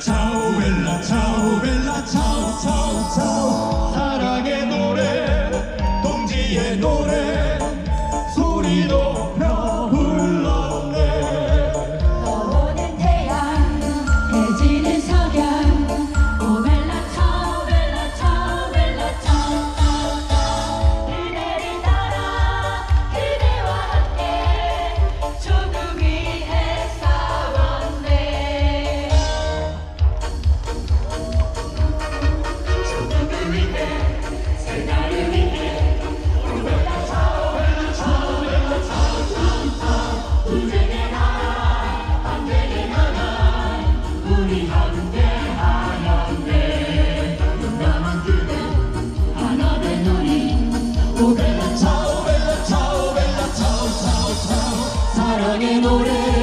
차오 벨라 차오 벨라 차오 차오 차오. 사랑의 노래 동지의 노래 소리도 사랑의 노래.